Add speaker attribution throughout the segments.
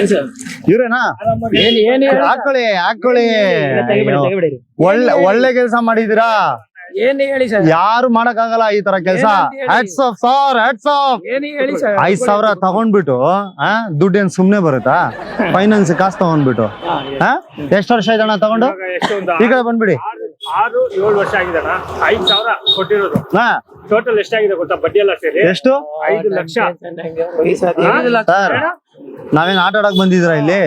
Speaker 1: ಏನ್
Speaker 2: ಇವ್ರೇನಾ?
Speaker 1: ಏನ್ ಏನ್
Speaker 2: ಹಾಕೊಳ್ಳಿ ಹಾಕೊಳ್ಳಿ ಒಳ್ಳೆ ಒಳ್ಳೆ ಕೆಲಸ ಮಾಡಿದೀರಾ
Speaker 1: ಏನ್ ಹೇಳಿ ಸರ್?
Speaker 2: ಯಾರು ಮಾಡಕ್ಕಾಗಲ್ಲ ಈ ತರ ಕೆಲಸ. Hats off sir hats off
Speaker 1: ಏನ್ ಹೇಳಿ ಸರ್?
Speaker 2: ಐದ್ ಸಾವಿರ ತಗೊಂಡ್ಬಿಟ್ಟು ಆ ದುಡ್ಡೇನ್ ಸುಮ್ನೆ ಬರುತ್ತಾ? ಫೈನಾನ್ಸ್ ಕಾಸು ತಗೊಂಡ್ಬಿಟ್ಟು. ಹಾ ಎಷ್ಟು ವರ್ಷ ಆಯ್ತಣ್ಣ ತಗೊಂಡು?
Speaker 3: ಈಗ ಒಂದು
Speaker 2: ಈ ಕಡೆ ಬಂದ್ಬಿಡಿ.
Speaker 3: ಆರು ಏಳು ವರ್ಷ ಆಗಿದೆ ಐದ್ ಸಾವಿರ ಕೊಟ್ಟಿರೋದು.
Speaker 2: ಹಾ.
Speaker 3: ಟೋಟಲ್ ಎಷ್ಟಾಗಿದೆ ಗೊತ್ತಾ ಬಡ್ಡಿ ಎಲ್ಲ ಸೇರಿ?
Speaker 2: ಎಷ್ಟು?
Speaker 3: ಐದು ಲಕ್ಷ.
Speaker 2: ಸರ್ ನಾವೇನ್ ಆಟ ಆಡಕ್ ಬಂದಿದ್ದೀರಾ ಇಲ್ಲಿ?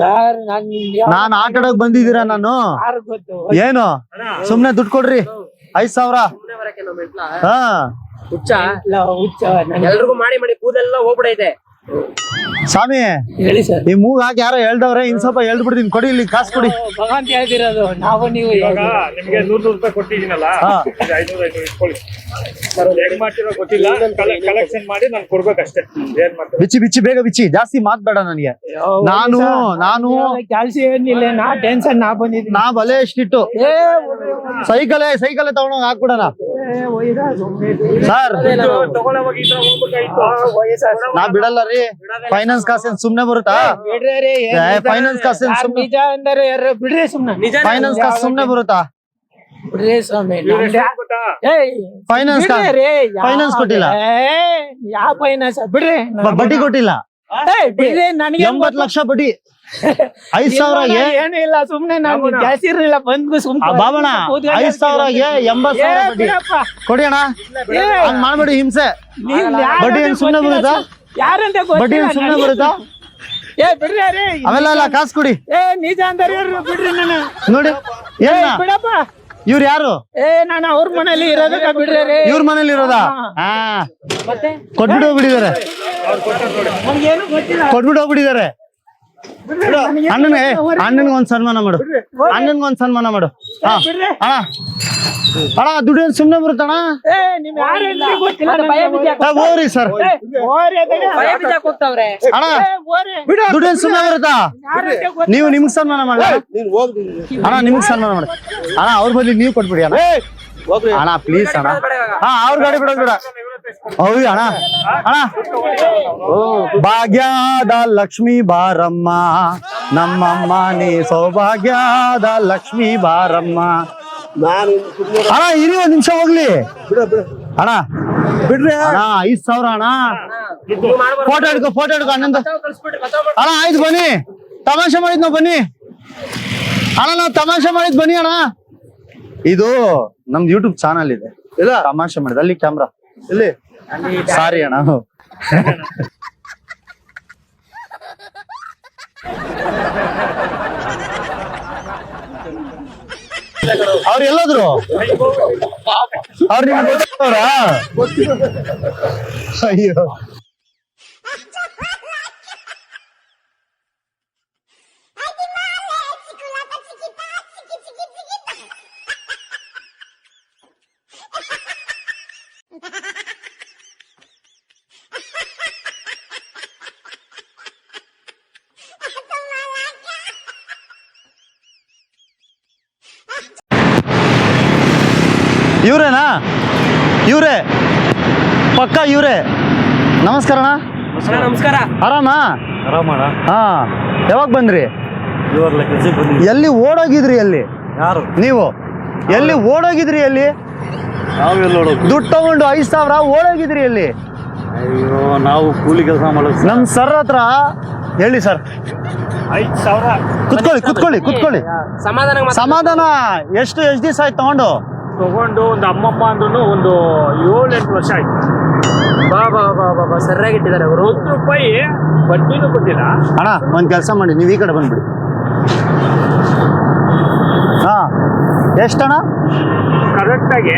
Speaker 1: ಸರ್ ನಾನ್
Speaker 2: ನಾನ್ ಆಟ ಆಡಕ್ ಬಂದಿದ್ದೀರಾ ನಾನು?
Speaker 1: ಯಾರು ಗೊತ್ತು?
Speaker 2: ಏನು? ಸುಮ್ನೆ ದುಡ್ಡು ಕೊಡ್ರಿ. ಐದ್ ಸಾವಿರ. ಹಾ.
Speaker 1: ಹುಚ್ಚ. ಹುಚ್ಚ ಎಲ್ರಿಗೂ ಮಾಡಿ ಮಾಡಿ. ಕೂದಲೆಲ್ಲ ಹೋಗ್ಬಿಡೈತೆ.
Speaker 2: ಸ್ವಾಮಿ
Speaker 1: ಹೇಳಿ ಸರ್.
Speaker 2: ಈ ಮೂಗ್ ಹಾಕಿ ಯಾರೋ ಹೇಳ್ದವ್ರೆ ಇನ್ ಸ್ವಲ್ಪ ಹೇಳ್ದ್ ಬಿಡ್ತೀನಿ ಕೊಡಿ ಇಲ್ಲಿ ಕಾಸು ಕೊಡಿ.
Speaker 1: ಭಗವಂತ ಹೇಳ್ತಿರೋದು. ನಾವು ನೀವು
Speaker 3: ಇವಾಗ ನಿಮ್ಗೆ ನೂರ್ ನೂರ್ ರೂಪಾಯಿ ಕೊಟ್ಟಿದ್ದೀನಲ್ಲ. ಇದು ಐನೂರು ಐನೂರು ಇಟ್ಕೊಳ್ಳಿ. ಸರ್ ಅದು ಹೆಂಗ್ ಮಾಡ್ತಿರೋ ಗೊತ್ತಿಲ್ಲ. ಕಲೆಕ್ಷನ್ ಮಾಡಿ ನಾನು ಕೊಡ್ಬೇಕಷ್ಟೇ. ಏನ್ ಮಾಡ್ತೀವಿ
Speaker 2: ಬಿಚ್ಚಿ ಬಿಚ್ಚಿ ಬೇಗ ಬಿಚ್ಚಿ. ಜಾಸ್ತಿ ಮಾತ್ಬೇಡ ನನಗೆ. ನಾನು ನಾನು
Speaker 1: ಕೆಲ್ಸ ಏನಿಲ್ಲ ನಾ ಟೆನ್ಷನ್ ನಾ ಬಂದಿದ್ದೀನಿ.
Speaker 2: ನಾ ಬಲೆ ಎಷ್ಟಿಟ್ಟು?
Speaker 1: ಏ
Speaker 2: ಸೈಕಲೇ ಸೈಕಲೇ ತಗೊಂಡೋಗಿ ಹಾಕ್ಬಿಡಣ. ಸರ್ ನಾ ಬಿಡಲ್ಲ ರೀ. ಫೈನಾನ್ಸ್ ಕಾಸೇನ್ ಸುಮ್ನೆ ಬರುತ್ತಾ? ಫೈನಾನ್ಸ್ ಕಾಸು ಏನ್ ಸುಮ್ನೆ-
Speaker 1: ನಿಜ ಅಂದರೆ ಯಾರು ಬಿಡ್ರಿ ಸುಮ್ನೆ? ನಿಜ.
Speaker 2: ಫೈನಾನ್ಸ್ ಕಾಸ್ ಸುಮ್ನೆ ಬರುತ್ತಾ?
Speaker 1: ಬಿಡ್ರಿ ಸ್ವಾಮಿ
Speaker 2: ಫೈನಾನ್ಸ್
Speaker 1: ರೀ,
Speaker 2: ಫೈನಾನ್ಸ್ ಕೊಟ್ಟಿಲ್ಲ.
Speaker 1: ಏ, ಯಾವ ಫೈನಾನ್ಸ್ ಬಿಡ್ರಿ
Speaker 2: ಬಡ್ಡಿ ಕೊಟ್ಟಿಲ್ಲ?
Speaker 1: ಬಿಡ್ರಿ ನನಗೆ
Speaker 2: ಎಂಬತ್ ಲಕ್ಷ ಬಡ್ಡಿ ಐದ್ ಸಾವಿರಗೆ
Speaker 1: ಏನು ಇಲ್ಲ ಸುಮ್ನೆ ನಾನು ಜಾಸ್ತಿ ಇರ್ಲಿಲ್ಲ ಬಂದ್ಬಿಟ್ಟು ಸುಮ್ನೆ
Speaker 2: ಬಾಬಣ್ಣ ಐದ್ ಸಾವಿರಗೆ ಎಂಬತ್ ಸಾವಿರ ಬಡ್ಡಿ. ಕೊಡಿ ಅಣ್ಣ. ಹಂಗ್ ಮಾಡ್ಬೇಡಿ ಹಿಂಸೆ. ಬಡ್ಡಿ ಏನ್ ಸುಮ್ನೆ ಬರುತ್ತಾ?
Speaker 1: ಯಾರಂತ
Speaker 2: ಬಡ್ಡಿ ಏನ್ ಸುಮ್ನೆ ಬರುತ್ತಾ?
Speaker 1: ಏ ಬಿಡ್ರಿ ರೀ
Speaker 2: ಅವೆಲ್ಲ ಕಾಸ್ ಕಾಸು ಕೊಡಿ.
Speaker 1: ಏ ನಿಜ ಅಂತಾರೆ ಇವ್ರು ಬಿಡ್ರಿ ನಾನು
Speaker 2: ನೋಡಿ
Speaker 1: ಏ
Speaker 2: ಏನ?
Speaker 1: ಬಿಡಪ್ಪ.
Speaker 2: ಇವ್ರು ಯಾರು?
Speaker 1: ಏ ನಾನು ಅವ್ರ ಮನೇಲಿ ಇರೋದಕ್ಕ ಬಿಡ್ರಿ
Speaker 2: ಇವ್ರ ಮನೇಲಿ ಇರೋದಾ? ಹಾ. ಕೊಟ್ಬಿಟ್ಟು ಹೋಗ್ಬಿಟ್ಟಿದ್ದಾರೆ. ಕೊಟ್ಬಿಟ್ಟು ಹೋಗ್ಬಿಟ್ಟಿದ್ದಾರೆ. ಅಣ್ಣನೇ ಅಣ್ಣನ್ಗೆ ಒಂದ್ ಸನ್ಮಾನ ಮಾಡು. ಅಣ್ಣನ್ಗೆ ಒಂದ್ ಸನ್ಮಾನ ಮಾಡು. ಹಾ. ಅಣ್ಣ. ಅಣ್ಣ ದುಡ್ಡು ಸುಮ್ಮನೆ ಸುಮ್ನೆ ಬರುತ್ತಣ್ಣ?
Speaker 1: ಏ ನಿಮ್ ಯಾರು ಅಂತ ಗೊತ್ತಿಲ್ಲ ನನಗೆ.
Speaker 2: ಏ, ಹೋಗ್ರಿ ಸರ್. ಅಣ್ಣ. ದುಡ್ಡು ಸುಮ್ನೆ ಬರುತ್ತಾ. ನೀವು ನಿಮ್ಗ್ ಸನ್ಮಾನ ಮಾಡ ಅಣ್ಣ. ನಿಮ್ಗ್ ಸನ್ಮಾನ ಮಾಡಿ. ಅಣ್ಣ ಅವ್ರ ಬದಲಿ ನೀವು ಕೊಟ್ಬಿಡಿ ಅಣ್ಣ. ಅಣ್ಣ ಪ್ಲೀಸ್ ಅಣ್ಣ. ಹಾ ಅವ್ರ ಗಾಡಿ ಬಿಡೋದ್ ಬಿಡ. ಹೌದು ಅಣ್ಣ. ಅಣ್ಣ. ಭಾಗ್ಯದ ಲಕ್ಷ್ಮಿ ಬಾರಮ್ಮ. ನಮ್ಮಮ್ಮ ನೀ ಸೌಭಾಗ್ಯದ ಲಕ್ಷ್ಮಿ ಬಾರಮ್ಮ. ಅಣ್ಣ ಇರಿ ಒಂದ್ ನಿಮಿಷ ಹೋಗ್ಲಿ. ಅಣ್ಣ. ಬಿಡ್ರಿ. ಅಣ್ಣ ಐದ್ ಸಾವಿರ ಅಣ್ಣ. ಫೋಟೋ ಹಿಡ್ಕೊ ಫೋಟೋ ಹಿಡ್ಕೊ ಅಣ್ಣಂದು. ಅಣ್ಣ ಆಯ್ತು ಬನ್ನಿ. ತಮಾಷೆ ಮಾಡಿದ್ ನಾವು ಬನ್ನಿ. ಅಣ್ಣ ನಾವು ತಮಾಷೆ ಮಾಡಿದ್ ಬನ್ನಿ ಅಣ್ಣ. ಇದು ನಮ್ದು ಯೂಟ್ಯೂಬ್ ಚಾನಲ್ ಇದೆ. ಇಲ್ಲ. ತಮಾಷೆ ಮಾಡಿದ್ ಅಲ್ಲಿ ಕ್ಯಾಮ್ರಾ ಇಲ್ಲಿ? ಸಾರಿ ಅಣ್ಣ. ಅವ್ರು ಎಲ್ಲೋದ್ರು ಅವ್ರು ನಿಮ್ಗೆ ಗೊತ್ತಿರೋರಾ ಅಯ್ಯೋ. ಇವ್ರೇನಾ? ಇವ್ರೇ. ಪಕ್ಕ ಇವ್ರೇ. ನಮಸ್ಕಾರ ಅಣ್ಣ.
Speaker 1: ನಮಸ್ಕಾರ
Speaker 2: ಆರಾಮಾ? ಹಾ. ಯಾವಾಗ ಬಂದ್ರಿ? ಎಲ್ಲಿ ಓಡೋಗಿದ್ರಿ ಎಲ್ಲಿ?
Speaker 3: ಯಾರು?
Speaker 2: ನೀವು? ಎಲ್ಲಿ ಓಡೋಗಿದ್ರಿ
Speaker 3: ಎಲ್ಲಿ?
Speaker 2: ದುಡ್ಡು ತಗೊಂಡು ಐದು ಸಾವಿರ ಓಡೋಗಿದ್ರಿ ಎಲ್ಲಿ?
Speaker 3: ಅಯ್ಯೋ ನಾವು ಕೂಲಿ ಕೆಲಸ ಮಾಡೋದು
Speaker 2: ನಮ್ ಸರ್ ಹತ್ರ ಹೇಳಿ ಸರ್.
Speaker 3: ಐದು ಸಾವಿರ.
Speaker 2: ಕುತ್ಕೊಳ್ಳಿ ಕುತ್ಕೊಳ್ಳಿ ಕುತ್ಕೊಳ್ಳಿ.
Speaker 1: ಸಮಾಧಾನ
Speaker 2: ಸಮಾಧಾನ. ಎಷ್ಟು ಎಷ್ಟು ದಿವಸ ಆಯ್ತು ತಗೊಂಡು?
Speaker 3: ತಗೊಂಡು ಒಂದು ಅಮ್ಮಮ್ಮ ಅಂದ್ರೂ ಒಂದು ಏಳು ಎಂಟು ವರ್ಷ ಆಯ್ತು.
Speaker 1: ಬಾ ಬಾ ಬಾ ಬಾ ಬಾ ಸರಿಯಾಗಿಟ್ಟಿದ್ದಾರೆ ಅವರು.
Speaker 3: ಹತ್ತು ರೂಪಾಯಿ ಬಡ್ಡಿನೂ ಕೊಟ್ಟಿಲ್ಲ.
Speaker 2: ಅಣ್ಣ ಒಂದು ಕೆಲಸ ಮಾಡಿ ನೀವು ಈ ಕಡೆ ಬಂದ್ಬಿಡಿ. ಹಾ ಎಷ್ಟಣ್ಣ
Speaker 3: ಕರೆಕ್ಟಾಗಿ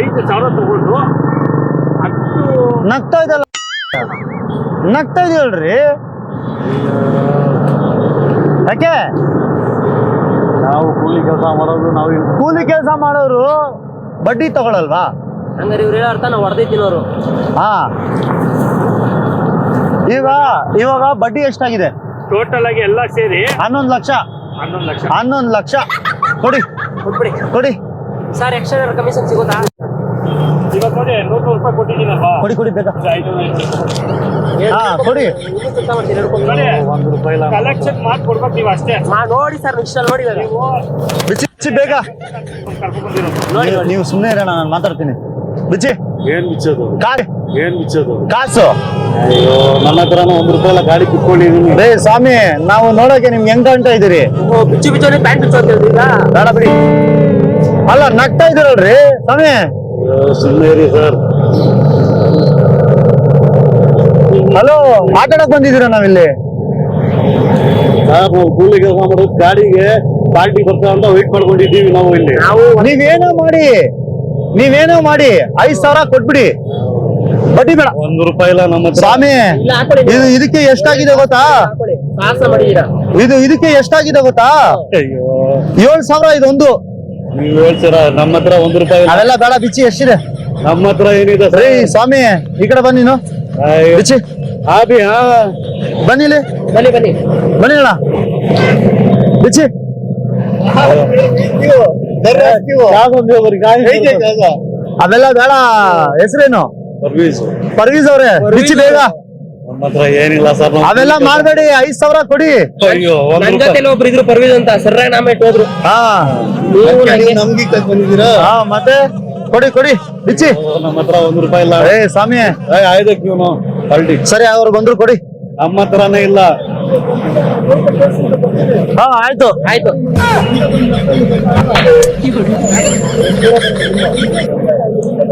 Speaker 3: ಐದು ಸಾವಿರ ತಗೊಂಡು ಹತ್ತು
Speaker 2: ನಗ್ತಾ ಇದಲ್ಲ ನಗ್ತಾ ಇದೆಯಲ್ರಿ? ಯಾಕೆ?
Speaker 3: ನಾವು ಕೂಲಿ ಕೆಲಸ ಮಾಡೋದು ನಾವು
Speaker 2: ಕೂಲಿ ಕೆಲಸ ಮಾಡೋರು ಬಡ್ಡಿ ತಗೊಳಲ್ವಾ?
Speaker 1: ಹಂಗಾರೆ ಇವ್ರು ಹೇಳೋ ಅರ್ಥ ನಾವು ಹೊಡೆದಿದ್ದೀನವರು
Speaker 2: ಹಾ. ಈಗ ಇವಾಗ ಬಡ್ಡಿ ಎಷ್ಟಾಗಿದೆ?
Speaker 3: ಟೋಟಲ್ ಆಗಿ ಎಲ್ಲ ಸೇರಿ
Speaker 2: ಹನ್ನೊಂದು ಲಕ್ಷ.
Speaker 3: ಹನ್ನೊಂದು ಲಕ್ಷ.
Speaker 2: ಹನ್ನೊಂದು ಲಕ್ಷ. ಕೊಡಿ.
Speaker 1: ಕೊಟ್ಬಿಡಿ.
Speaker 2: ಕೊಡಿ.
Speaker 1: ಸರ್ ಎಕ್ಸ್ಟ್ರಾ ಕಮಿಷನ್ ಸಿಗುತ್ತಾ?
Speaker 3: ಇವಾಗ ನೋಡಿ ನೂರು ರೂಪಾಯಿ ಕೊಟ್ಟಿದ್ದೀನಲ್ವಾ?
Speaker 2: ಕೊಡಿ ಕೊಡಿ ಬೇಕಾ
Speaker 3: ಐನೂರು
Speaker 2: ಹಾ ಕೊಡಿ. ಒಂದು ರೂಪಾಯಿ ಇಲ್ಲ
Speaker 3: ಕಲೆಕ್ಷನ್ ನೀವು ಅಷ್ಟೇ.
Speaker 1: ಮಾ ನೋಡಿ ಸರ್ ಇಷ್ಟಲ್ಲಿ ನೋಡಿ
Speaker 3: ನೀವು
Speaker 2: ಬಿಚ್ಚಿ ಬಿಚ್ಚಿ ಬೇಗ. ನೀವು- ನೀವು ಸುಮ್ಮನೆ ಇರೋಣ ನಾನು ಮಾತಾಡ್ತೀನಿ. ಬಿಚ್ಚಿ.
Speaker 4: ಏನ್ ಬಿಚ್ಚೋದು?
Speaker 2: ಕಾಡಿ
Speaker 4: ಏನ್ ಬಿಚ್ಚೋದು?
Speaker 2: ಕಾಸು.
Speaker 4: ಅಯ್ಯೋ ನನ್ನ ಹತ್ರನ ಒಂದ್ ರೂಪಾಯಿ ಎಲ್ಲ ಗಾಡಿ ಕುತ್ಕೊಂಡಿದೀನಿ
Speaker 2: ರೇ ಸ್ವಾಮಿ ನಾವು ನೋಡೋಕೆ ನಿಮ್ಗೆ ಹೆಂಗ್ ಕಾಣ್ತಾ ಇದೀರಿ
Speaker 1: ಓ, ಬಿಚ್ಚು ಬಿಚ್ಚು ಪ್ಯಾಂಟ್ ಬಿಚ್ಚು ಅಂತ ಹೇಳಿದ್ರಿ ಈಗ.
Speaker 2: ಬೇಡ ಬಿಡಿ. ಅಲ್ಲ ನಗ್ತಾ ಇದೀರಲ್ರಿ ಸ್ವಾಮಿ.
Speaker 4: ಸುಮ್ಮನೆ ಇರಿ ಸರ್.
Speaker 2: ಹಲೋ ಮಾತಾಡಕ್ ಬಂದಿದ್ದೀರಾ ನಾವಿಲ್ಲಿ?
Speaker 4: ಸರ್ ನಾವು ಕೂಲಿ ಕೆಲಸ ಮಾಡೋದು ಗಾಡಿಗೆ ಪಾರ್ಟಿ ಬರ್ತಾ ಅಂತ ವೈಟ್ ಮಾಡ್ಕೊಂಡಿದ್ದೀವಿ ನಾವು ಇಲ್ಲಿ.
Speaker 1: ನಾವು
Speaker 2: ನೀವೇನೋ ಮಾಡಿ ನೀವೇನೋ ಮಾಡಿ ಐದ್ ಸಾವಿರ ಕೊಟ್ಬಿಡಿ. ಬಡ್ಡಿ ಬೇಡ.
Speaker 4: ಒಂದು ರೂಪಾಯಿ ಇಲ್ಲ ನಮ್ಮ ಹತ್ರ.
Speaker 2: ಸ್ವಾಮಿ. ಇದು ಇದಕ್ಕೆ ಎಷ್ಟಾಗಿದೆ ಗೊತ್ತಾ? ಇದು ಇದಕ್ಕೆ ಎಷ್ಟಾಗಿದೆ ಗೊತ್ತಾ?
Speaker 4: ಅಯ್ಯೋ.
Speaker 2: ಏಳ್ ಸಾವಿರ ಇದೊಂದು.
Speaker 4: ನೀವ್ ಹೇಳ್ತೀರಾ? ನಮ್ಮ ಹತ್ರ ಒಂದ್ ರೂಪಾಯಿ ಇಲ್ಲ.
Speaker 2: ಅವೆಲ್ಲ ಬೇಡ ಬಿಚ್ಚಿ ಎಷ್ಟಿದೆ?
Speaker 4: ನಮ್ಮ ಹತ್ರ ಏನಿದೆ
Speaker 2: ರೀ ಸ್ವಾಮಿ ಈ ಕಡೆ ಬನ್ನಿ ನೀನು. ಬಿಚ್ಚಿ.
Speaker 4: ಆಬಿ ಹಾ.
Speaker 2: ಬನ್ನಿ ಇಲ್ಲಿ.
Speaker 1: ಬನ್ನಿ ಬನ್ನಿ.
Speaker 2: ಬನ್ನಿ ಅಣ್ಣ. ಬಿಚ್ಚಿ. ಅವೆಲ್ಲ ಬೇಡ ಹೆಸರೇನು?
Speaker 4: ಸರ್ವಿಸ್
Speaker 2: ಪರ್ವೀಸ್ ಅವ್ರೆ ಬಿಚ್ಚಿ ಬೇಗ.
Speaker 4: ನಮ್ಮತ್ರ ಏನಿಲ್ಲ ಸರ್
Speaker 2: ಅವೆಲ್ಲ ಮಾಡ್ಬೇಡಿ ಐದ್ ಸಾವಿರ ಕೊಡಿ.
Speaker 4: ಅಯ್ಯೋ
Speaker 1: ನನ್ ಜೊತೆಲಿ ಒಬ್ರು ಇದ್ರು ಪರ್ವಿದ್ ಅಂತ ಸರ್ರಾಗ ನಾಮ ಇಟ್ಟು ಹೋದ್ರು.
Speaker 2: ಹಾ.
Speaker 1: ನೀವು ನಂಗೆ
Speaker 4: ನಮ್ಗೆ ಬಂದಿದ್ದೀರಾ?
Speaker 2: ಹಾ ಮತ್ತೆ? ಕೊಡಿ ಕೊಡಿ. ಬಿಚ್ಚಿ.
Speaker 4: ನಮ್ಮ ಹತ್ರ ಒಂದ್ ರೂಪಾಯಿ ಇಲ್ಲ.
Speaker 2: ಏ ಸ್ವಾಮಿ
Speaker 4: ಆಯ್ದಕ್ ನೀವು ಪಾರ್ಟಿ
Speaker 2: ಸರಿ ಅವ್ರು ಬಂದ್ರು ಕೊಡಿ.
Speaker 4: ನಮ್ಮ ಹತ್ರನೇ ಇಲ್ಲ.
Speaker 2: ಹಾ ಆಯ್ತು.
Speaker 1: ಆಯ್ತು.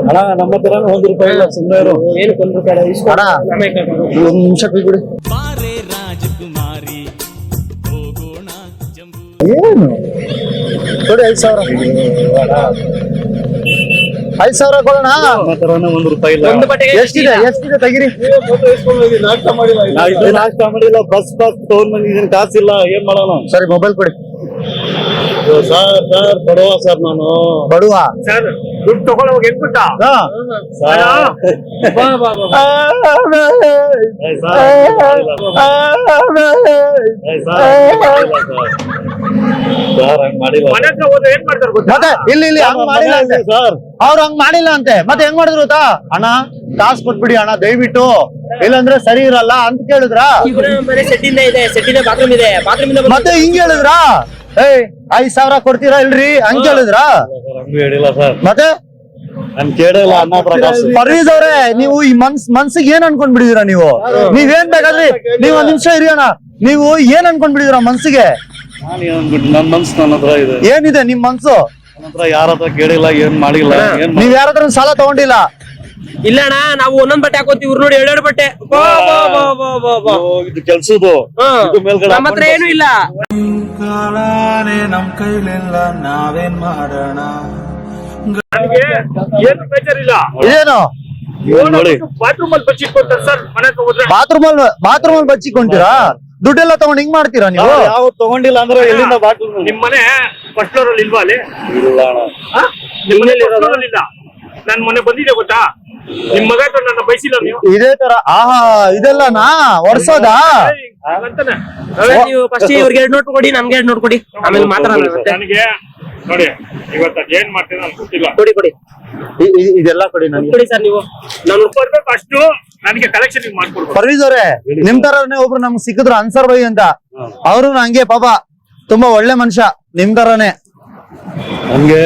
Speaker 4: ಅಣ್ಣ ನಮ್ಮ ಹತ್ರನೇ ಒಂದ್ ರೂಪಾಯಿ ಇಲ್ಲ ಸುಮ್ಮನೆ ಇರು.
Speaker 2: ಅಣ್ಣ. ಒಂದ್ ನಿಮಿಷ ಕೊಡಿ
Speaker 5: ಬಾರೆ ರಾಜಕುಮಾರಿ ಹೋಗೋಣ ಜಂಬೂ.
Speaker 2: ಏನು? ಕೊಡಿ ಐದ್ ಸಾವಿರ. ಐದ್ ಸಾವಿರ ಕೊಡೋಣ?
Speaker 4: ಒಂದು ರೂಪಾಯಿ ಇಲ್ಲ.
Speaker 2: ಎಷ್ಟಿದೆ? ಎಷ್ಟಿದೆ? ತೆಗಿರಿ?
Speaker 4: ನಾ ಇದು ನಾಷ್ಟ ಮಾಡಿಲ್ಲ ಬಸ್ ಬಸ್ ತಗೊಂಡ್ ಬಂದಿದ್ದೀನಿ ಕಾಸಿಲ್ಲ ಏನ್ ಮಾಡೋಣ?
Speaker 2: ಸರಿ ಮೊಬೈಲ್ ಕೊಡಿ.
Speaker 4: ಸರ್ ಸರ್ ಬಡವ ಸರ್ ನಾನು.
Speaker 2: ಬಡುವ
Speaker 3: ಸರ್ ದುಡ್ಡು ತಗೊಳ್ಳೋ
Speaker 2: ಹಾ.
Speaker 4: ಸರ್. ಮಾಡಿಲ್ಲ.
Speaker 2: ಇಲ್ಲಿ ಇಲ್ಲಿ ಹಂಗ್ ಮಾಡಿಲ್ಲ
Speaker 4: ಸರ್.
Speaker 2: ಅವ್ರು ಹಂಗ್ ಮಾಡಿಲ್ಲ ಅಂತೆ. ಮತ್ತೆ ಹೆಂಗ್ ಮಾಡಿದ್ರು ಗೊತ್ತಾ? ಅಣ್ಣ ಕಾಸು ಕೊಟ್ಬಿಡಿ ಅಣ್ಣ ದಯವಿಟ್ಟು. ಇಲ್ಲಂದ್ರೆ ಸರಿ ಇರಲ್ಲ ಅಂತ ಕೇಳಿದ್ರ? ಮತ್ತೆ ಹಿಂಗ್ ಹೇಳಿದ್ರ? ಏಯ್ ಐದ್ ಸಾವಿರ ಕೊಡ್ತೀರಾ ಇಲ್ರಿ? ಹಂಗ್ ಕೇಳಿದ್ರ? ಮತ್ತೆ? ಪರ್ವೀಸ್ ಅವ್ರೆ ನೀವು ಈ ಮನ್ಸ್ ಮನ್ಸಿಗೆ ಏನ್ ಅನ್ಕೊಂಡ್ ಬಿಡಿದೀರಾ ನೀವು ನೀವೇನ್ ಬೇಕಾದ್ರಿ? ನೀವ್ ಒಂದ್ ನಿಮಿಷ ಇರಿ ಅಣ್ಣ. ನೀವು ಏನ್ ಅನ್ಕೊಂಡ್ ಬಿಡಿದಿರ ಮನ್ಸಿಗೆ?
Speaker 4: ನಾನು ಏನ್ ಬಿಟ್ಟು ನನ್ ಮನ್ಸು ನನ್ನ ಹತ್ರ ಇದೆ.
Speaker 2: ಏನಿದೆ ನಿಮ್ ಮನ್ಸು?
Speaker 4: ಯಾರ ಹತ್ರ ಕೇಳಿಲ್ಲ ಏನ್ ಮಾಡಿಲ್ಲ ಏನ್
Speaker 2: ನೀವ್ ಯಾರ ಹತ್ರ ಸಾಲ ತಗೊಂಡಿಲ್ಲ.
Speaker 1: ಇಲ್ಲ ಅಣ್ಣ ನಾವು ಒಂದೊಂದ್ ಬಟ್ಟೆ ಹಾಕೋತೀವಿ ಇವ್ರು ನೋಡಿ ಎರಡೆರಡು ಬಟ್ಟೆ. ಬಾ, ಬಾ, ಬಾ, ಬಾ, ಬಾ, ಬಾ.
Speaker 4: ಓ, ಇದು ಕೆಲ್ಸದ್ದು. ಇದು ಮೇಲ್ಗಡೆ
Speaker 1: ನಮ್ಮ ಹತ್ರ ಏನು ಇಲ್ಲ.
Speaker 5: ಕಾಲಾನೆ ನಮ್ ಕೈಲಿಲ್ಲ ನಾವೇನ್ ಮಾಡೋಣ?
Speaker 3: ನನಗೆ ಏನು ಬೇಜಾರಿಲ್ಲ.
Speaker 2: ಇದೇನು?
Speaker 4: ಇವ್ನ್ ನೋಡಿ.
Speaker 3: ಬಾತ್ರೂಮ್ ಅಲ್ಲಿ ಬಚ್ಚಿಟ್ಕೊಳ್ತಾರೆ ಸರ್ ಮನೆ ಹತ್ರ
Speaker 2: ಬಾತ್ರೂಮ್ ಅಲ್ಲಿ ಬಾತ್ರೂಮ್ ಅಲ್ಲಿ ಬಚ್ಚಿಕೊಂತೀರಾ ದುಡ್ಡೆಲ್ಲ ತಗೊಂಡ್ ಹಿಂಗ್ ಮಾಡ್ತೀರಾ ನೀವು?
Speaker 4: ಯಾವ ತಗೊಂಡಿಲ್ಲ ಅಂದ್ರೆ ಎಲ್ಲಿಂದ ಬಾಟಲ್
Speaker 3: ನಿಮ್ ಮನೆ ಫಸ್ಟ್ ಫ್ಲೋರ್ ಅಲ್ಲಿ ಇಲ್ವಾ ಅಲ್ಲಿ?
Speaker 4: ಇಲ್ಲ ಅಣ್ಣ.
Speaker 3: ಆ? ನಿಮ್ ಮನೆ first floor ಅಲ್ಲಿ ಇಲ್ಲ ನನ್ ಮನೆ ಬಂದಿದೆ ಗೊತ್ತಾ? ನಿಮ್ ಮಗ ಹತ್ರ ನನ್ನ ಬಯಸಿಲ್ಲ ನೀವು?
Speaker 2: ಇದೇ ತರ ಆಹಾ ಇದೆಲ್ಲನಾ? ನಾ
Speaker 3: ಏಯ್, ಹಾಗಂತಾನೆ.
Speaker 1: ನಾವೇ ನೀವು ಫಸ್ಟ್ ಇವ್ರಿಗೆ ಎರಡು ನೋಟ್ ಕೊಡಿ ನಮ್ಗೆ ಎರಡು ನೋಟ್ ಕೊಡಿ. ಆಮೇಲೆ ಮಾತ್ರ ಮತ್ತೆ.
Speaker 3: ನನಗೆ ನೋಡಿ ಇವತ್ತು ಏನ್ ಮಾಡ್ತೀನಿ ನನ್ಗೆ ಗೊತ್ತಿಲ್ಲ.
Speaker 1: ಕೊಡಿ ಕೊಡಿ.
Speaker 2: ಇ- ಇ- ಇದೆಲ್ಲ ಕೊಡಿ ನನಗೆ.
Speaker 1: ಕೊಡಿ ಸರ್ ನೀವು.
Speaker 3: ನಾನು ಬರ್ಬೇಕು ಅಷ್ಟು. ನನಗೆ ಕಲೆಕ್ಷನ್ ಮಾಡ್ಕೊಡ್ಬೇಕು.
Speaker 2: ಪರ್ವೀಸ್ ಅವ್ರೆ ನಿಮ್ ತರನೇ ಒಬ್ರು ನಮ್ಗೆ ಸಿಕ್ಕಿದ್ರು ಅನ್ಸರ್ ಬೈ ಅಂತ. ಅವರು ಹಂಗೆ ಪಾಪ ತುಂಬಾ ಒಳ್ಳೆ ಮನುಷ್ಯ ನಿಮ್ ತರನೇ.
Speaker 4: ನಮ್ಗೆ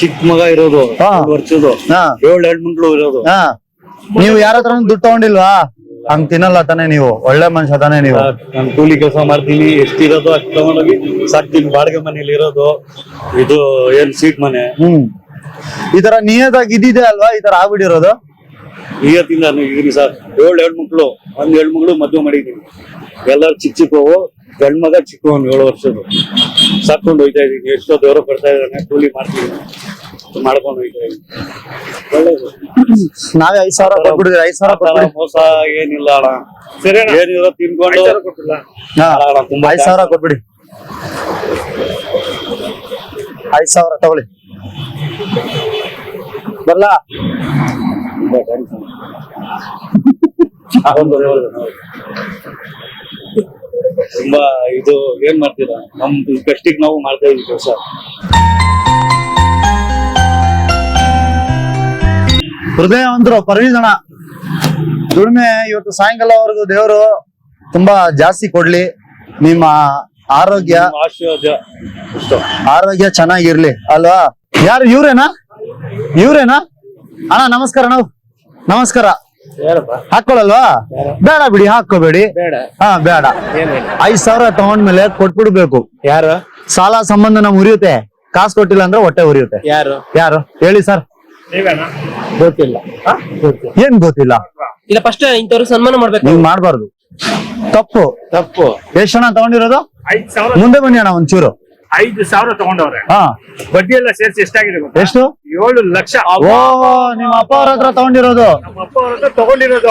Speaker 4: ಚಿಕ್ಕ ಮಗ ಇರೋದು
Speaker 2: ಹಾ.
Speaker 4: ಒಂದ್ ವರ್ಷದ್ದು
Speaker 2: ಹಾ.
Speaker 4: ಏಳು ಎರಡು ಮಕ್ಳು ಇರೋದು.
Speaker 2: ಹಾ. ನೀವು ಯಾರ ಹತ್ರ ದುಡ್ಡು ತಗೊಂಡಿಲ್ವಾ? ಹಂಗ್ ತಿನ್ನಲ್ಲ ತಾನೇ ನೀವು ಒಳ್ಳೆ ಮನುಷ್ಯ ತಾನೇ ನೀವು.
Speaker 4: ನಾನು ಕೂಲಿ ಕೆಲಸ ಮಾಡ್ತೀನಿ ಎಷ್ಟಿರೋದು ಅಷ್ಟು ತಗೊಂಡೋಗಿ ಸಾಕ್ತೀನಿ ಬಾಡಿಗೆ ಮನೇಲಿ ಇರೋದು ಇದು ಏನ್ ಸೀಟ್ ಮನೆ?
Speaker 2: ಹ್ಮ್. ಈ ತರ ನಿಯತಾಗಿ ಇದ್ದಿದೆ ಅಲ್ವಾ ಈ ತರ ಆಗ್ಬಿಟ್ಟಿರೋದು?
Speaker 4: ನಿಯತ್ತಿಂದ ಇದೀನಿ ಸರ್ ಏಳು ಎರಡು ಮಕ್ಳು ಒಂದ್ ಏಳು ಮಗಳು ಮದುವೆ ಮಾಡಿದೀನಿ. ಎಲ್ಲರೂ ಚಿಕ್ಕ ಚಿಕ್ಕವು ಗಂಡ್ ಮಗ ಚಿಕ್ಕವನ್ ಏಳು ವರ್ಷದ್ದು. ಸಾಕೊಂಡು ಹೋಯ್ತಾ ಇದೀನಿ ಎಷ್ಟೋ ದೇವರು ಕೊಡ್ತಾ ಇದ್ದಾನೆ ಕೂಲಿ ಮಾಡ್ತೀನಿ ಮಾಡ್ಕೊಂಡು ಹೋಯ್ತಾ ಇದೀನಿ. ಒಳ್ಳೇದು.
Speaker 2: ನಾವೇ ಐದ್ ಸಾವಿರ ಕೊಟ್ಬಿಡಿದ್ರಿ ಐದ್ ಸಾವಿರ ಕೊಟ್ಬಿಡಿ.
Speaker 4: ಮೋಸ ಏನಿಲ್ಲ ಅಣ್ಣ.
Speaker 3: ಸರಿ.
Speaker 4: ಏನಿರೋ ತಿನ್ಕೊಂಡು ತುಂಬಾ
Speaker 2: ಐದ್ ಸಾವಿರ ಕೊಟ್ಬಿಡಿ. ಐದ್ ಸಾವಿರ ತಗೊಳ್ಳಿ. ಬರ್ಲ?
Speaker 4: ತುಂಬಾ ಇದು ಏನ್ ಮಾಡ್ತೀರಾ? ನಮ್ ಕಷ್ಟಿಗೆ ನಾವು ಮಾಡ್ತಾ ಇದೀವಿ ಕೆಲಸ.
Speaker 2: ಹೃದಯವಂತರು ಅಣ್ಣ ದುಡಿಮೆ ಇವತ್ತು ಸಾಯಂಕಾಲವರೆಗೂ ದೇವರು ತುಂಬಾ ಜಾಸ್ತಿ ಕೊಡ್ಲಿ. ನಿಮ್ಮ ಆರೋಗ್ಯ
Speaker 4: ಆಶೀರ್ವಾದ.
Speaker 2: ಆರೋಗ್ಯ ಚೆನ್ನಾಗಿರ್ಲಿ ಅಲ್ವಾ? ಯಾರು ಇವ್ರೇನಾ? ಇವ್ರೇನಾ? ಅಣ್ಣ ನಮಸ್ಕಾರ ನಾವು ನಮಸ್ಕಾರ. ಹಾಕೊಳ್ಳಲ್ವಾ ಬೇಡ ಬಿಡಿ ಹಾಕೋಬೇಡಿ
Speaker 1: ಬೇಡ.
Speaker 2: ಹಾ ಬೇಡ. ಐದ್ ಸಾವಿರ ತಗೊಂಡ್ಮೇಲೆ ಕೊಟ್ಬಿಡ್ಬೇಕು.
Speaker 1: ಯಾರು?
Speaker 2: ಸಾಲ ಸಂಬಂಧ ನಮ್ ಉರಿಯುತ್ತೆ ಕಾಸು ಕೊಟ್ಟಿಲ್ಲ ಅಂದ್ರೆ ಹೊಟ್ಟೆ ಉರಿಯುತ್ತೆ.
Speaker 1: ಯಾರು?
Speaker 2: ಯಾರು? ಹೇಳಿ ಸರ್.
Speaker 1: ಗೊತ್ತಿಲ್ಲ.
Speaker 2: ಏನ್ ಗೊತ್ತಿಲ್ಲ?
Speaker 1: ಇಲ್ಲ ಫಸ್ಟ್ ಇಂಥವ್ರು ಸನ್ಮಾನ ಮಾಡ್ಬೇಕು.
Speaker 2: ನೀವ್ ಮಾಡ್ಬಾರ್ದು. ತಪ್ಪು.
Speaker 1: ತಪ್ಪು.
Speaker 2: ಎಷ್ಟ್ ಹಣ ತಗೊಂಡಿರೋದು?
Speaker 3: ಐದ್ ಸಾವಿರ.
Speaker 2: ಮುಂದೆ ಬನ್ನಿ ಅಣ್ಣ ಒಂಚೂರು.
Speaker 3: ಐದು ಸಾವಿರ ತಗೊಂಡವ್ರೆ.
Speaker 2: ಹಾ.
Speaker 3: ಬಡ್ಡಿ ಎಲ್ಲ ಸೇರಿಸಿ ಎಷ್ಟಾಗಿದೆ ಗೊತ್ತಾ?
Speaker 2: ಎಷ್ಟು?
Speaker 3: ಏಳು ಲಕ್ಷ
Speaker 2: ಓ ನಿಮ್ಮ ಅಪ್ಪ ಅವ್ರ ಹತ್ರ ತಗೊಂಡಿರೋದು
Speaker 3: ನಮ್ಮ ಅಪ್ಪ ಅವ್ರ ಹತ್ರ ತಗೊಂಡಿರೋದು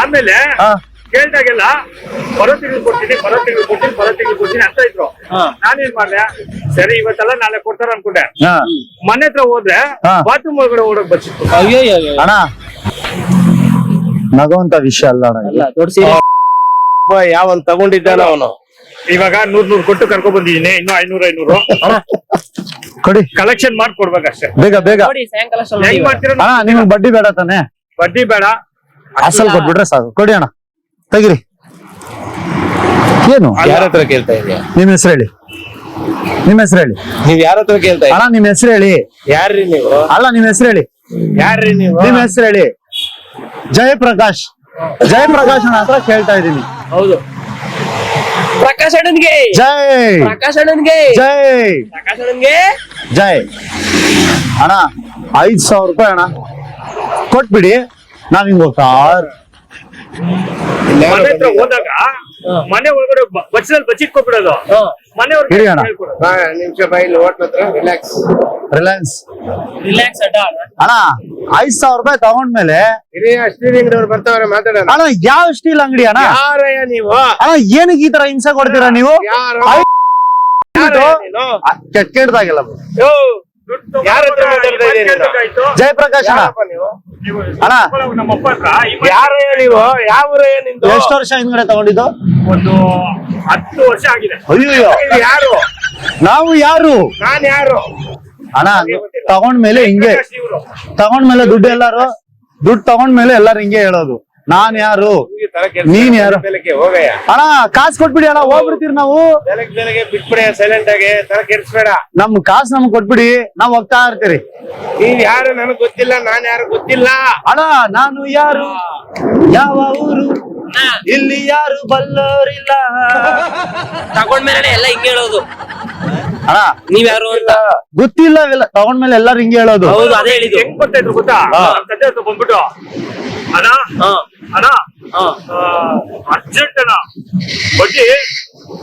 Speaker 3: ಆಮೇಲೆ
Speaker 2: ಹಾ
Speaker 3: ಕೇಳ್ದಾಗೆಲ್ಲ ಬರೋ ತಿಂಗಳು ಕೊಡ್ತೀನಿ ಬರೋ ತಿಂಗಳು ಕೊಡ್ತೀನಿ ಬರೋ ತಿಂಗಳು ಕೊಡ್ತೀನಿ ಅಂತ ಇದ್ರು. ನಾನೇನ್ ಮಾಡ್ದೆ ಸರಿ ಇವತ್ತೆಲ್ಲ ನಾಳೆ ಕೊಡ್ತಾರ ಅನ್ಕೊಂಡೆ ಮನೆ ಹತ್ರ ಹೋದ್ರೆ. ಬಾತ್ರೂಮ್ ಒಳಗಡೆ ಓಡಕ್ ಬಚ್ಚಿತ್ತು.
Speaker 2: ಅಣ್ಣ ನಗುವಂತ ವಿಷಯ ಅಲ್ಲ ಅಣ್ಣ
Speaker 1: ಅಲ್ಲ
Speaker 2: ಇದು.
Speaker 1: ದೊಡ್ಡ ಸೀರೆ ಯಾವ ತಗೊಂಡಿದ್ದಾನ ಅವನು
Speaker 3: ಇವಾಗ ನೂರ್ ನೂರ್ ಕೊಟ್ಟು ಕರ್ಕೊಂಡ್ ಬಂದಿದ್ದೀನಿ ಇನ್ನು ಐನೂರ ಐನೂರು
Speaker 2: ಕೊಡಿ.
Speaker 3: ಕಲೆಕ್ಷನ್ ಮಾಡಿ ಕೊಡ್ಬೇಕಷ್ಟೇ
Speaker 2: ಬೇಗ ಬೇಗ.
Speaker 1: ನೋಡಿ ಸಾಯಂಕಾಲ ಅಷ್ಟರಲ್ಲಿ
Speaker 3: ಹೆಂಗ್
Speaker 1: ನೋಡಿ.
Speaker 3: ಮಾಡ್ತೀರ
Speaker 2: ಅಣ್ಣ ನಿಮಗ್ ಬಡ್ಡಿ ಬೇಡ ತಾನೆ?
Speaker 3: ಬಡ್ಡಿ ಬೇಡ.
Speaker 2: ಅಸಲ್ ಕೊಟ್ಬಿಟ್ರೆ ಸಾಕು. ಕೊಡಿ ಅಣ್ಣ. ತೆಗಿರಿ. ಏನು?
Speaker 6: ಯಾರ ಹತ್ರ ಕೇಳ್ತಾ ಇದೀಯ?
Speaker 2: ನಿಮ್ ಹೆಸರು ಹೇಳಿ. ನಿಮ್ ಹೆಸರು ಹೇಳಿ.
Speaker 6: ನೀವ್ ಯಾರ ಹತ್ರ ಕೇಳ್ತಾ
Speaker 2: ಅಣ್ಣ ನಿಮ್ ಹೆಸರು ಹೇಳಿ.
Speaker 6: ಯಾರ್ರಿ ನೀವು?
Speaker 2: ಅಲ್ಲ ನಿಮ್ ಹೆಸರು ಹೇಳಿ.
Speaker 6: ಯಾರ್ರಿ ನೀವು?
Speaker 2: ನಿಮ್ ಹೆಸರು ಹೇಳಿ. ಜಯಪ್ರಕಾಶ್. ಜಯಪ್ರಕಾಶ್ ಅಣ್ಣ ಹತ್ರ ಕೇಳ್ತಾ ಇದೀನಿ
Speaker 1: ಹೌದು. ಪ್ರಕಾಶ್ ಅಣ್ಣನ್ಗೆ.
Speaker 2: ಜೈ.
Speaker 1: ಪ್ರಕಾಶ್ ಅಣ್ಣನ್ಗೆ.
Speaker 2: ಜೈ.
Speaker 1: ಪ್ರಕಾಶ್ ಅಣ್ಣನ್ಗೆ.
Speaker 2: ಜೈ. ಅಣ್ಣ ಐದ್ ಸಾವಿರ ರೂಪಾಯಿ ಅಣ್ಣ. ಕೊಟ್ಬಿಡಿ. ನಾನು ಹಿಂಗ್ ಹೋಗ್ತಾ
Speaker 3: ಮನೆ ಹತ್ರ ಹೋದಾಗ ಮನೆ ಒಳಗಡೆ ಬಚ್ಚದಲ್ಲಿ ಬಚ್ಚಿಟ್ಕೊಬಿಡೋದು ಮನೆ
Speaker 2: ಒಳಗಡೆ.
Speaker 6: ನಿಮಿಷ ಬೈಲಿ ಹೋಟ್ಲ ಹತ್ರ ರಿಲ್ಯಾಕ್ಸ್
Speaker 2: ರಿಲಯನ್ಸ್.
Speaker 1: ರಿಲ್ಯಾಕ್ಸ್ ಅಡ್ಡ. ಅಣ್ಣ
Speaker 2: ಐದ್ ಸಾವಿರ ರೂಪಾಯಿ ತಗೊಂಡ್ಮೇಲೆ
Speaker 6: ಹಿರಿಯ ಸ್ಟೀರಿಂಗ್ ಅವ್ರು ಬರ್ತಾವ್ರೆ ಮಾತಾಡೋಣ.
Speaker 2: ಅಣ್ಣ ಯಾವ ಸ್ಟೀಲ್ ಅಂಗಡಿ ಅಣ್ಣ?
Speaker 6: ಯಾರಯ್ಯ ನೀವು?
Speaker 2: ಅಣ್ಣ ಏನಕ್ಕೆ ಈ ತರ ಹಿಂಸೆ ಕೊಡ್ತೀರಾ ನೀವು?
Speaker 6: ಯಾರು?
Speaker 2: ಕೆಟ್ಟ ಕೆಟ್ಟದಾಗಿಲ್ಲ.
Speaker 6: ಯಾರ?
Speaker 2: ಜಯಪ್ರಕಾಶ್ ಅಣ್ಣ.
Speaker 6: ಯಾರಪ್ಪ ನೀವು? ಯಾವ
Speaker 2: ಎಷ್ಟು ವರ್ಷ ಹಿಂದ್ಗಡೆ ತಗೊಂಡಿದ್ದು?
Speaker 3: ಒಂದು ಹತ್ತು ವರ್ಷ ಆಗಿದೆ.
Speaker 2: ಅಯ್ಯೋ
Speaker 6: ಯಾರು?
Speaker 2: ನಾವು ಯಾರು?
Speaker 6: ನಾನು ಯಾರು?
Speaker 2: ಅಣ್ಣ ತಗೊಂಡ್ಮೇಲೆ ಹಿಂಗೆ. ತಗೊಂಡ್ಮೇಲೆ ದುಡ್ಡು ಎಲ್ಲಾರು? ದುಡ್ಡು ತಗೊಂಡ್ಮೇಲೆ ಎಲ್ಲಾರು ಹಿಂಗೆ ಹೇಳೋದು. ನಾನ್ ಯಾರು? ನೀನ್ ಯಾರು? ಅಣ್ಣ ಕಾಸು ಕೊಟ್ಬಿಡಿ ಅಣ್ಣ ಹೋಗ್ಬಿಡ್ತೀರಿ ನಾವು.
Speaker 6: ಬಿಟ್ಬಿಡಿ ಸೈಲೆಂಟ್ ಆಗಿ ತರ ಕೆಡ್ಸ್ಬೇಡ
Speaker 2: ನಮ್ ಕಾಸು ನಮ್ಗೆ ಕೊಟ್ಬಿಡಿ ನಾವ್ ಹೋಗ್ತಾ ಇರ್ತೀರಿ.
Speaker 6: ನೀವ್ ಯಾರು ನನಗ್ ಗೊತ್ತಿಲ್ಲ ನಾನ್ ಯಾರು ಗೊತ್ತಿಲ್ಲ.
Speaker 2: ಅಣ್ಣ ನಾನು ಯಾರು? ಯಾವ ಊರು? ಇಲ್ಲಿ ಯಾರು ಬಲ್ಲೋರಿಲ್ಲ
Speaker 1: ತಗೊಂಡ್ಮೇಲೆ ಎಲ್ಲ ಹಿಂಗ್ ಹೇಳೋದು.
Speaker 2: ಅಣ್ಣ
Speaker 1: ನೀವ್ ಯಾರು ಅಂತ?
Speaker 2: ಗೊತ್ತಿಲ್ಲ ತಗೊಂಡ್ಮೇಲೆ ಎಲ್ಲಾರು ಹಿಂಗ್ ಹೇಳೋದು.
Speaker 1: ಹೌದು ಅದೇ
Speaker 3: ಹೇಳಿದ್ರು ಗೊತ್ತಾ? ಬಂದ್ಬಿಟ್ಟು ಅಣ್ಣ
Speaker 1: ಹಾ.
Speaker 3: ಅಣ್ಣ
Speaker 1: ಹಾ.
Speaker 3: ಅರ್ಜೆಂಟ್ ಅಣ್ಣ ಬಡ್ಡಿ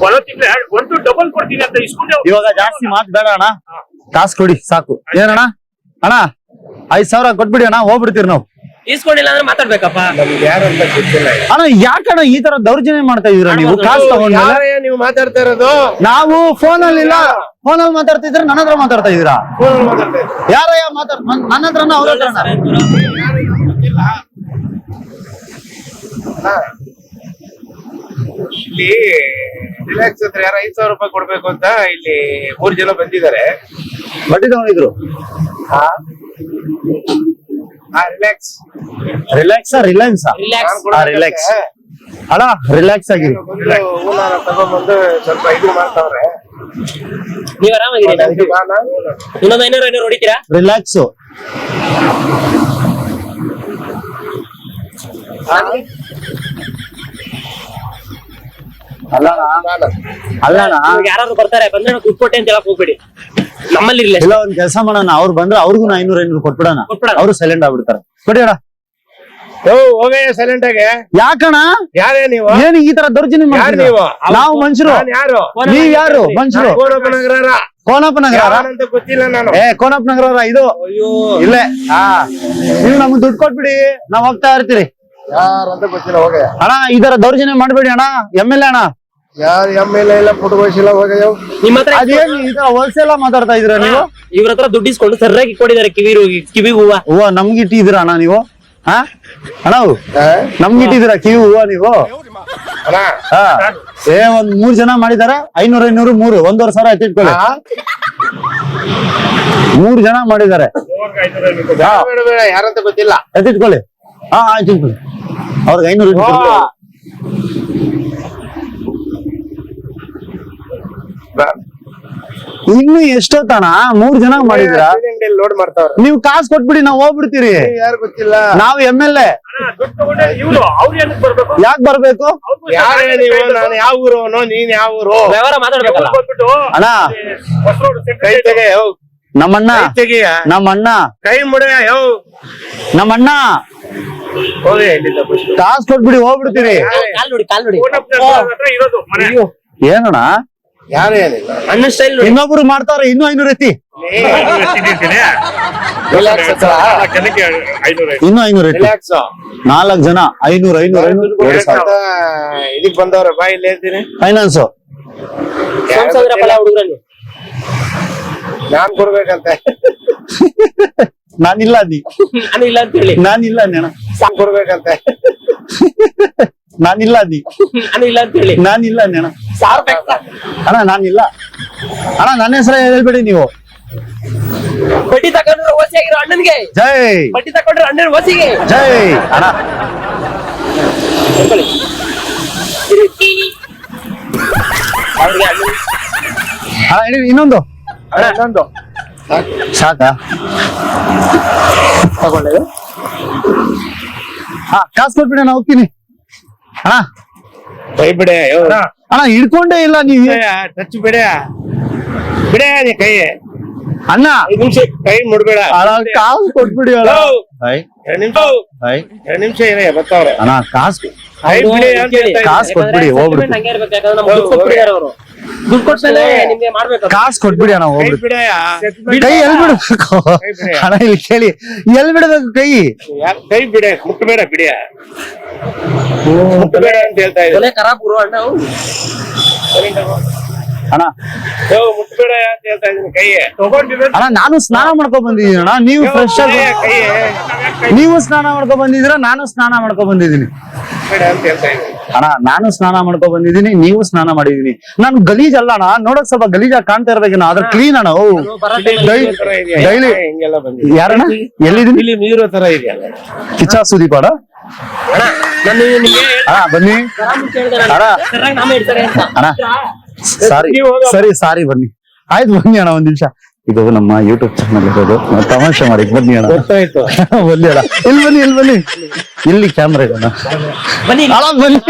Speaker 3: ಬರೋ ತಿಂಗ್ಳೆ ಒಂದು ಡಬಲ್ ಕೊಡ್ತೀನಿ ಅಂತ ಇಸ್ಕೊಂಡೆ
Speaker 2: ಇವಾಗ ಜಾಸ್ತಿ ಮಾತು ಬೇಡ ಅಣ್ಣ. ಕಾಸು ಕೊಡಿ ಸಾಕು. ಏನಣ್ಣ? ಅಣ್ಣ ಐದ್ ಸಾವಿರ ಕೊಟ್ಬಿಡಿ ಅಣ್ಣ ಹೋಗ್ಬಿಡ್ತೀರಿ ನಾವು.
Speaker 1: ಇಸ್ಕೊಂಡಿಲ್ಲ ಅಂದ್ರೆ ಮಾತಾಡ್ಬೇಕಪ್ಪ.
Speaker 6: ನಮ್ಗೆ ಯಾರು ಅಂತ ಗೊತ್ತಿಲ್ಲ
Speaker 2: ಅಣ್ಣ ಯಾಕಣ್ಣ ಈ ತರ ದೌರ್ಜನ್ಯ ಮಾಡ್ತಾ ಇದೀರ ನೀವು? ಕಾಸು ತಗೊಂಡ್ಮೇಲೆ?
Speaker 6: ಯಾರಯ್ಯ ನೀವು ಮಾತಾಡ್ತಾ ಇರೋದು?
Speaker 2: ನಾವು ಫೋನ್ ಅಲ್ಲಿ ಇಲ್ಲ. ಫೋನ್ ಅಲ್ಲಿ ಮಾತಾಡ್ತಿದ್ರೆ ನನ್ನ ಹತ್ರ ಮಾತಾಡ್ತಾ ಇದೀರಾ?
Speaker 6: ಯಾರ ಮಾತಾಡ್ತಾ
Speaker 2: ಮಾತಾಡ್ ನನ್ನ ಹತ್ರನ ಅವ್ರ ಹತ್ರನ?
Speaker 6: ಇಲ್ಲಿ ರಿಲ್ಯಾಕ್ಸ್ ಅಂದ್ರೆ ಯಾರು ಐದ್ ಸಾವಿರ ರೂಪಾಯಿ ಕೊಡ್ಬೇಕು ಅಂತ ಇಲ್ಲಿ ಮೂರ್ ಜನ ಬಂದಿದ್ದಾರೆ.
Speaker 2: ಬಡ್ಡಿ ತಗೊಂಡಿದ್ರು?
Speaker 6: ಹಾ. Relax
Speaker 2: relax relax
Speaker 1: relax
Speaker 2: relax ಅಣ್ಣ ರಿಲ್ಯಾಕ್ಸ್ ಆಗಿರಿ
Speaker 6: ತಗೊಂಡ್ಬಂದು ಸ್ವಲ್ಪ ಇದು ಮಾಡ್ತಾವ್ರೆ.
Speaker 1: ನೀವ್ ಆರಾಮಾಗಿರಿ.
Speaker 6: ಇನ್ನೊಂದು ಬಾನ.
Speaker 1: ಇನ್ನೊಂದ್ ಐನೂರು ಐನೂರು ಹೊಡಿತೀರಾ?
Speaker 2: ರಿಲ್ಯಾಕ್ಸ್
Speaker 1: ಬರ್ತಾರೆ ಬಂದ್ರೆ ದುಡ್ಡು ಕೊಟ್ಟೆ ಅಂತ ಹೇಳಕ್ ಹೋಗ್ಬೇಡಿ. ನಮ್ಮಲ್ಲಿ ಇರ್ಲಿ.
Speaker 2: ಇಲ್ಲ ಒಂದ್ ಕೆಲಸ ಮಾಡೋಣ. ಅವ್ರು ಬಂದ್ರೆ ಅವ್ರಿಗೂ ಐನೂರ ಐನೂರು ಕೊಟ್ಬಿಡೋಣ.
Speaker 1: ಕೊಟ್ಬಿಡೋಣ.
Speaker 2: ಅವರು ಸೈಲೆಂಟ್ ಆಗ್ಬಿಡ್ತಾರೆ. ಕೊಡಿ ಅಣ್ಣ
Speaker 6: ಹೋಗಯ್ಯ ಸೈಲೆಂಟ್ ಆಗಿ.
Speaker 2: ಯಾಕಣ್ಣ?
Speaker 6: ಯಾರೇ ನೀವು?
Speaker 2: ಏನ್ ಈ ತರ ದೌರ್ಜನ್ಯ
Speaker 6: ಯಾರು? ನೀವು?
Speaker 2: ನಾವು ಮನುಷ್ಯರು.
Speaker 6: ನಾನ್ ಯಾರು?
Speaker 2: ನೀವ್ ಯಾರು? ಮನುಷ್ಯರು.
Speaker 6: ಕೋನಪ್ಪ ನಗರ
Speaker 2: ಕೋನಪ್ಪ ನಗರ
Speaker 6: ಯಾರಂತ ಗೊತ್ತಿಲ್ಲ ನಾನು.
Speaker 2: ಏ ಕೋನಪ್ಪ ನಗರ ಇದು? ಇಲ್ಲೇ. ಹಾ ನೀವು ನಮ್ಗೆ ದುಡ್ಡು ಕೊಟ್ಬಿಡಿ. ನಾವ್ ಹೋಗ್ತಾ ಇರ್ತೀರಿ.
Speaker 6: ಯಾರಂತ ಗೊತ್ತಿಲ್ಲ
Speaker 2: ಅಣ್ಣ ಇದರ ತರ ದೌರ್ಜನ್ಯ ಮಾಡ್ಬೇಡಿ ಅಣ್ಣ. ಎಂ ಎಲ್ ಎ ಅಣ್ಣ.
Speaker 6: ಯಾರು ಎಂ ಎಲ್ ಇಲ್ಲ ಪುಟ್ಕೋಶಿಲ್ಲ ಹೋಗಯ್ಯ.
Speaker 1: ನಿಮ್ಮ ಹತ್ರ
Speaker 2: ಅದೇನ್ ಈ ತರ ಹೋಲ್ಸೇಲ್ ಮಾತಾಡ್ತಾ ಇದ್ರ ನೀವು?
Speaker 1: ಇವ್ರ ಹತ್ರ ದುಡ್ಡು ಇಸ್ಕೊಂಡು ಸರಿಯಾಗಿ ಕೊಟ್ಟಿದ್ದಾರೆ ಕಿವಿ ಕಿವಿ ಹೂವ.
Speaker 2: ಹೂವ ನಮ್ಗೆ ಇಟ್ಟಿದಿರ ಅಣ್ಣ ನೀವು? ಹಾ? ಅಣ್ಣ ನಮ್ಗೆ ಇಟ್ಟಿದಿರ ಕಿವಿ ಹೂವ ನೀವು?
Speaker 6: ಅಣ್ಣ.
Speaker 2: ಹಾ. ಏ ಒಂದ್ ಮೂರ್ ಜನ ಮಾಡಿದಾರ ಐನೂರ ಐನೂರು ಮೂರು. ಒಂದೂವರೆ ಸಾವಿರ ಎತ್ತಿಟ್ಕೊಳ್ಳಿ ಮೂರ್ ಜನ ಮಾಡಿದ್ದಾರೆ.
Speaker 6: ಯಾರಂತ ಗೊತ್ತಿಲ್ಲ.
Speaker 2: ಎತ್ತಿಟ್ಕೊಳ್ಳಿ. ಹಾ ಆಯ್ತು ಅವ್ರಿಗೆ ಐನೂರು. ಇನ್ನು ಎಷ್ಟೊತ್ತಣ ಮೂರ್ ಜನ ಮಾಡಿದ್ರ
Speaker 6: ಲೋಡ್ ಮಾಡ್ತಾವ್ರ
Speaker 2: ನೀವು ಕಾಸ್ ಕೊಟ್ಬಿಡಿ ನಾವ್ ಹೋಗ್ಬಿಡ್ತೀರಿ.
Speaker 6: ಯಾರು ಗೊತ್ತಿಲ್ಲ
Speaker 2: ನಾವ್ ಎಂ ಎಲ್ ಎ. ಯಾಕ್ ಬರ್ಬೇಕು?
Speaker 6: ನಾನು ಯಾವ ಊರು ನೀನ್ ಯಾವ ಊರು
Speaker 2: ಅಣ್ಣ
Speaker 6: ಕೈ ತೆಗೆ
Speaker 2: ನಮ್ಮಣ್ಣ ನಮ್ಮಣ್ಣ.
Speaker 6: ಕೈ ಮುಡಿಯ ಯೋ.
Speaker 2: ನಮ್ಮಣ್ಣ. ಕಾಸು ಕೊಟ್ಬಿಡಿ ಹೋಗ್ಬಿಡ್ತೀರಿ.
Speaker 1: ಕಾಲ್ ನೋಡಿ ಕಾಲ್ ನೋಡಿ
Speaker 3: ಹತ್ರ ಇರೋದು ಮನೆ.
Speaker 2: ಏನಣ್ಣ?
Speaker 6: ಯಾರು
Speaker 1: ಅಣ್ಣ ಸ್ಟೈಲ್ ನೋಡಿ.
Speaker 2: ಇನ್ನೊಬ್ರು ಮಾಡ್ತಾರ ಇನ್ನೂ ಐನೂರ
Speaker 3: ಐತಿ.
Speaker 2: ಇನ್ನೂ ಐನೂರ
Speaker 6: ರಿಲ್ಯಾಕ್ಸ್
Speaker 2: ನಾಲ್ಕು ಜನ ಐನೂರ್ ಐನೂರ್ ಐನೂರು.
Speaker 6: ಇದಕ್ ಬಂದವ್ರ ಬಾ ಇಲ್ಲಿ ಹೇಳ್ತೀನಿ
Speaker 2: ಫೈನಾನ್ಸ್.
Speaker 1: ಹುಡುಗರಲ್ಲಿ
Speaker 6: ನಾನ್ ಕೊಡ್ಬೇಕಂತ.
Speaker 2: ನಾನಿಲ್ಲ ಅದಿ
Speaker 1: ನಾನು ಇಲ್ಲ ಅಂತ ಹೇಳಿ
Speaker 2: ನಾನಿಲ್ಲ
Speaker 6: ನಾನ್ ಕೊಡ್ಬೇಕಂತ
Speaker 2: ನಾನಿಲ್ಲ ಅದಿ
Speaker 1: ನಾನು ಇಲ್ಲ ಅಂತ ಹೇಳಿ
Speaker 2: ನಾನಿಲ್ಲ ಅಣ್ಣ
Speaker 1: ಸಾರ್.
Speaker 2: ಅಣ್ಣ ನಾನಿಲ್ಲ. ಅಣ್ಣ ನನ್ನ ಹೆಸರ ಹೇಳ್ಬೇಡಿ ನೀವು.
Speaker 1: ಬಡ್ಡಿ ತಗೊಂಡ್ರೆ ಓಸಿ ಆಗಿರೋ ಅಣ್ಣನ್ಗೆ.
Speaker 2: ಜೈ.
Speaker 1: ಬಡ್ಡಿ ತಗೊಂಡ್ರೆ ಅಣ್ಣನ ಓಸಿಗೆ.
Speaker 2: ಜೈ. ಅಣ್ಣ. ಅಣ್ಣ. ಇನ್ನೊಂದು.
Speaker 1: ಅಣ್ಣ ಇನ್ನೊಂದು.
Speaker 2: ಸಾಕಾ?
Speaker 1: ತಗೊಂಡೆ
Speaker 2: ಹಾ ಕಾಸು ಕೊಟ್ಬಿಡ ನಾ ಹೋಗ್ತೀನಿ. ಹಾ
Speaker 6: ಕೈ ಬಿಡೆ
Speaker 2: ಅಣ್ಣ ಹಿಡ್ಕೊಂಡೇ ಇಲ್ಲ ನೀವು.
Speaker 6: ಟಚ್ ಬಿಡೆ. ಬಿಡೆ ಕೈ
Speaker 2: ಅಣ್ಣ
Speaker 6: ಐದ್ ನಿಮಿಷ ಕೈ ಮುಡ್ಬೇಡ
Speaker 2: ಅಣ್ಣ ಕಾಸು ಕೊಟ್ಬಿಡಿ ಅಣ್ಣ
Speaker 6: ಹೌ.
Speaker 2: ಹೈ
Speaker 6: ಎರಡ್ ನಿಮಿಷ
Speaker 2: ಹೈ
Speaker 6: ಎರಡ್ ನಿಮಿಷ ಇರೇ ಬರ್ತಾವ್ರೆ
Speaker 2: ಅಣ್ಣ ಕಾಸು
Speaker 6: ಕೈ ಬಿಡಿ ಅಂತ
Speaker 1: ಕೇಳಿ.
Speaker 6: ಹೇಳ್ತಾ
Speaker 2: ಕಾಸು ಕೊಟ್ಬಿಡಿ
Speaker 1: ಯಾಕಂದ್ರೆ
Speaker 2: ಹೋಗ್ಬಿಡಿ
Speaker 1: settlement ಹಂಗೆ ಇರ್ಬೇಕು ಯಾಕಂದ್ರೆ ನಮ್ಗೆ ದುಡ್ಡು ಕೊಟ್ಬಿಟ್ಟಿದ್ದಾರೆ ಅವರು ದುಡ್ಡು ಕೊಟ್ಮೇಲೆ ನಿಮ್ಗೆ ಮಾಡ್ಬೇಕು ಅದು.
Speaker 2: ಕಾಸು ಕೊಟ್ಬಿಡಿ ಅಣ್ಣ
Speaker 6: ಕೈ
Speaker 2: ಹೋಗ್ಬಿಡಿ
Speaker 6: ಬಿಡೆಯ
Speaker 2: ಕೈ ಎಲ್ ಬಿಡ್ಬೇಕು
Speaker 6: ಕೈ ಬಿಡಿ.
Speaker 2: ಅಣ್ಣ ಇಲ್ಲಿ ಕೇಳಿ ಎಲ್ ಬಿಡ್ಬೇಕು ಕೈ
Speaker 6: ಯಾರ್ ಕೈ ಬಿಡೆ ಮುಟ್ಟಬೇಡ ಬಿಡಿಯ ಮುಟ್ಟಬೇಡ ಅಂತ ಹೇಳ್ತಾ ಇದ್ದಾರೆ
Speaker 1: ಕೊನೆ ಖರಾಬ್ ಗುರು ಅಣ್ಣ ಅವ್ನು.
Speaker 2: ಅಣ್ಣ. ನಾನು ಸ್ನಾನ ಮಾಡ್ಕೊ ಬಂದಿದ್ದೀನಿ ಅಣ್ಣ. ನೀವು ಫ್ರೆಶ್ ಆಗಿ ನೀವು ಸ್ನಾನ ಮಾಡ್ಕೊ ಬಂದಿದ್ದೀರಾ ನಾನು ಸ್ನಾನ ಮಾಡ್ಕೊ ಬಂದಿದ್ದೀನಿ. ಅಣ್ಣ ನಾನು ಸ್ನಾನ ಮಾಡ್ಕೊ ಬಂದಿದ್ದೀನಿ ನೀವು ಸ್ನಾನ ಮಾಡಿದೀನಿ ನಾನು ಗಲೀಜ್ ಅಲ್ಲ ಅಣ್ಣ. ನೋಡಕ್ ಸ್ವಲ್ಪ ಗಲೀಜಾಗಿ ಕಾಣ್ತಾ ಇರ್ಬೇಕೇನೋ ಅದ್ರ ಕ್ಲೀನ್ ಅಣ್ಣ. ಓ? ಡೈಲಿ ಯಾರಣ್ಣ? ಎಲ್ಲಿದ್ದೀನಿ
Speaker 6: ನೀರು ತರ
Speaker 2: ಕಿಚ್ಚ ಸುದೀಪ್ ಅಣ್ಣ. ಬನ್ನಿ. ಅಣ್ಣ. ಸಾರಿ ಸರಿ ಸಾರಿ ಬನ್ನಿ. ಆಯ್ತು ಬನ್ನಿ ಅಣ್ಣ ಒಂದ್ ನಿಮಿಷ. ಇದು ನಮ್ಮ ಯೂಟ್ಯೂಬ್ ಚಾನಲ್ ಇರೋದು. ನಾವ್ ತಮಾಷೆ ಮಾಡಿ ಬನ್ನಿ ಅಣ್ಣ.
Speaker 6: ಗೊತ್ತಾಯ್ತು.
Speaker 2: ಬನ್ನಿ ಅಣ್ಣ. ಇಲ್ಲಿ ಬನ್ನಿ ಇಲ್ಲಿ ಬನ್ನಿ. ಇಲ್ಲಿ ಕ್ಯಾಮ್ರಾ ಇದೆ ಅಣ್ಣ.
Speaker 1: ಬನ್ನಿ.
Speaker 2: ಅಣ್ಣ ಬನ್ನಿ.